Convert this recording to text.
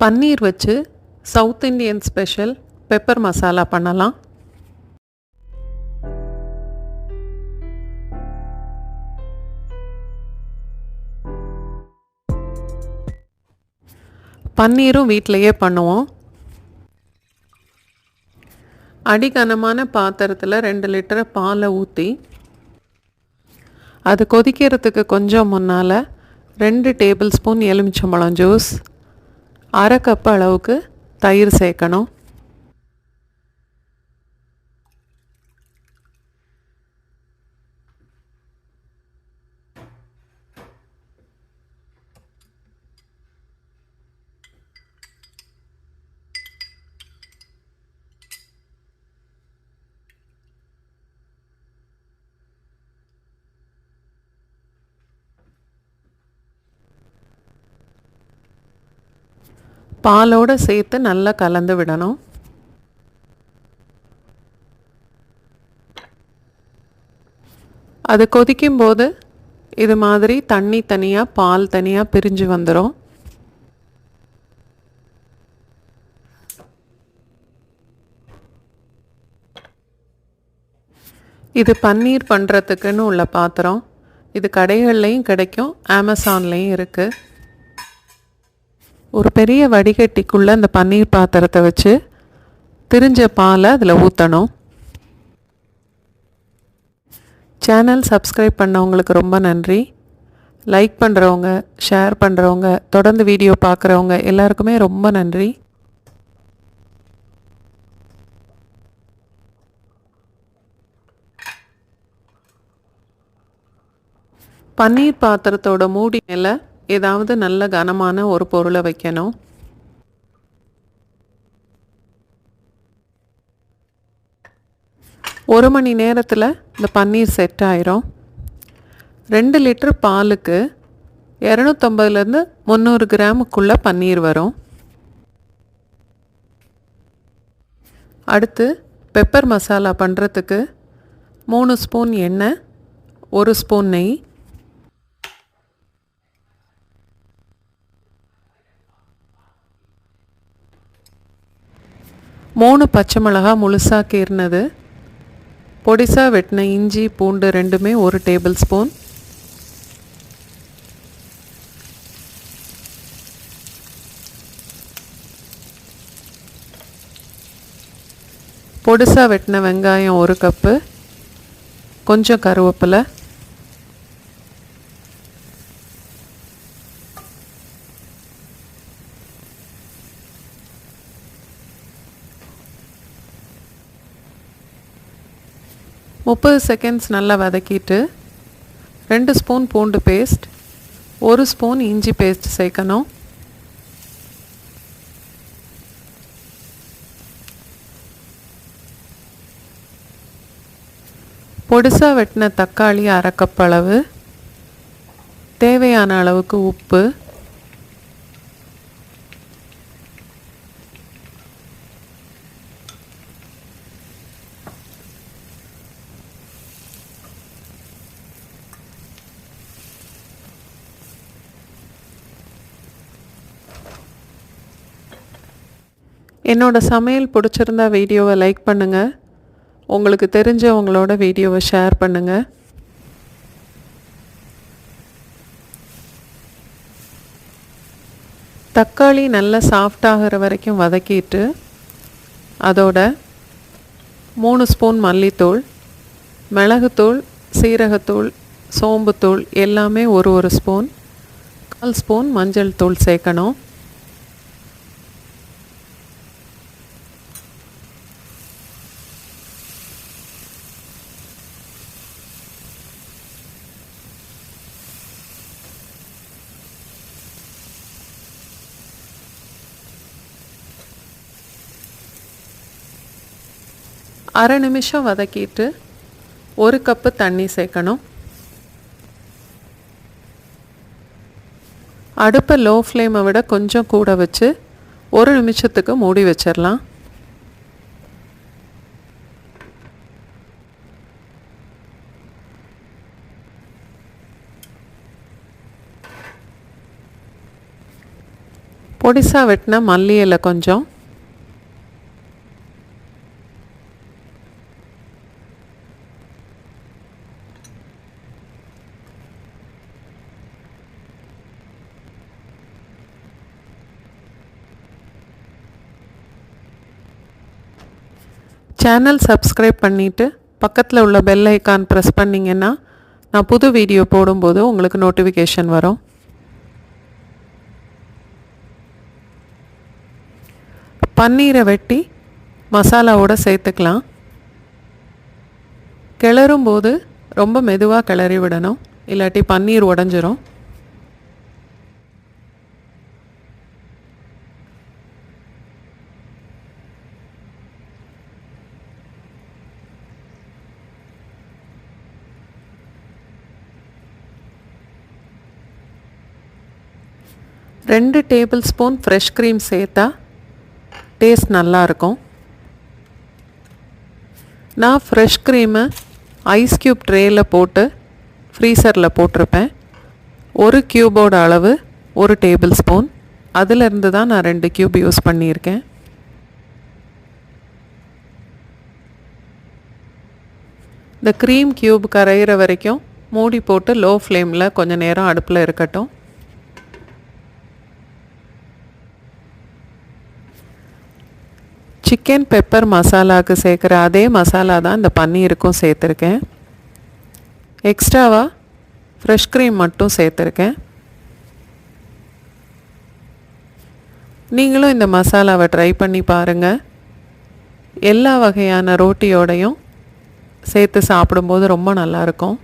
பன்னீர் வச்சு south Indian special pepper masala பண்ணலாம். பன்னீரும் வீட்டிலையே பண்ணுவோம். அடிகனமான பாத்திரத்தில் ரெண்டு லிட்டர் பாலை ஊற்றி அது கொதிக்கிறதுக்கு கொஞ்சம் முன்னால் ரெண்டு டேபிள் ஸ்பூன் எலுமிச்சம்பழம் ஜூஸ் அரை கப் அளவுக்கு தயிர் சேர்க்கணும். பாலோடு சேர்த்து நல்லா கலந்து விடணும். அது கொதிக்கும் போது இது மாதிரி தண்ணி தனியாக பால் தனியாக பிரிஞ்சு வந்துடும் இது பன்னீர் பண்ணுறதுக்குன்னு உள்ள பாத்திரம். இது கடைகள்லையும் கிடைக்கும் அமேசான்லேயும் இருக்குது ஒரு பெரிய வடிகட்டிக்குள்ளே இந்த பன்னீர் பாத்திரத்தை வச்சு திரிஞ்ச பாலை அதில் ஊற்றணும் சேனல் சப்ஸ்கிரைப் பண்ணவங்களுக்கு ரொம்ப நன்றி. லைக் பண்ணுறவங்க ஷேர் பண்ணுறவங்க தொடர்ந்து வீடியோ பார்க்குறவங்க எல்லாருக்குமே ரொம்ப நன்றி. பன்னீர் பாத்திரத்தோட மூடி மேலே ஏதாவது நல்ல கனமான ஒரு பொருளை வைக்கணும். ஒரு மணி நேரத்தில் இந்த பன்னீர் செட் ஆயிரும். ரெண்டு லிட்டர் பாலுக்கு இரநூத்தம்பதுலேருந்து முந்நூறு கிராமுக்குள்ளே பன்னீர் வரும். அடுத்து பெப்பர் மசாலா பண்ணுறதுக்கு மூணு ஸ்பூன் எண்ணெய் ஒரு ஸ்பூன் நெய் மூணு பச்சை மிளகா முழுசாக கீர்னது பொடிசாக வெட்டின இஞ்சி பூண்டு ரெண்டுமே ஒரு டேபிள் ஸ்பூன். பொடிசாக வெட்டின வெங்காயம் ஒரு கப்பு. கொஞ்சம் கருவேப்பிலை. முப்பது செகண்ட்ஸ் நல்லா வதக்கிட்டு ரெண்டு ஸ்பூன் பூண்டு பேஸ்ட் ஒரு ஸ்பூன் இஞ்சி பேஸ்ட் சேர்க்கணும். பொடிசாக வெட்டின தக்காளி அரைக்கப்பளவு அளவு தேவையான அளவுக்கு உப்பு என்னோடய சமையல் பிடிச்சிருந்தா வீடியோவை லைக் பண்ணுங்கள் உங்களுக்கு தெரிஞ்சவங்களோட வீடியோவை ஷேர் பண்ணுங்கள் தக்காளி நல்லா சாஃப்ட் ஆகிற வரைக்கும் வதக்கிட்டு அதோட மூணு ஸ்பூன் மல்லித்தூள் மிளகுத்தூள் சீரகத்தூள் சோம்புத்தூள் எல்லாமே ஒரு ஒரு ஸ்பூன் கால் ஸ்பூன் மஞ்சள் தூள் சேர்க்கணும். அரை நிமிஷம் வதக்கிட்டு ஒரு கப்பு தண்ணி சேர்க்கணும். அடுப்பை லோ ஃப்ளேமை விட கொஞ்சம் கூட வச்சு ஒரு நிமிஷத்துக்கு மூடி வச்சிடலாம். பொடிசாக வெட்டின மல்லி இலை கொஞ்சம் சேனல் சப்ஸ்கிரைப் பண்ணிவிட்டு பக்கத்தில் உள்ள பெல் ஐக்கான் ப்ரெஸ் பண்ணிங்கன்னா நான் புது வீடியோ போடும்போது உங்களுக்கு நோட்டிஃபிகேஷன் வரும். பன்னீரை வெட்டி மசாலாவோடு சேர்த்துக்கலாம். கிளறும் போது ரொம்ப மெதுவாக கிளறி விடணும். இல்லாட்டி பன்னீர் உடஞ்சிரும். ரெண்டு டேபிள் ஸ்பூன் ஃப்ரெஷ் க்ரீம் சேர்த்தா டேஸ்ட் நல்லாயிருக்கும் நான் ஃப்ரெஷ் க்ரீமை ஐஸ் க்யூப் ட்ரேயில் போட்டு ஃப்ரீசரில் போட்டிருப்பேன். ஒரு க்யூபோட அளவு ஒரு டேபிள் ஸ்பூன் அதிலிருந்து தான் நான் ரெண்டு க்யூப் யூஸ் பண்ணியிருக்கேன். இந்த க்ரீம் க்யூப் கரையிற வரைக்கும் மூடி போட்டு லோ ஃப்ளேமில் கொஞ்சம் நேரம் அடுப்பில் இருக்கட்டும். சிக்கன் பெப்பர் மசாலாவுக்கு சேர்க்குற அதே மசாலா தான் இந்த பன்னீருக்கும் சேர்த்துருக்கேன். எக்ஸ்ட்ராவாக ஃப்ரெஷ் க்ரீம் மட்டும் சேர்த்துருக்கேன். நீங்களும் இந்த மசாலாவை ட்ரை பண்ணி பாருங்கள் எல்லா வகையான ரோட்டியோடையும் சேர்த்து சாப்பிடும்போது ரொம்ப நல்லாயிருக்கும்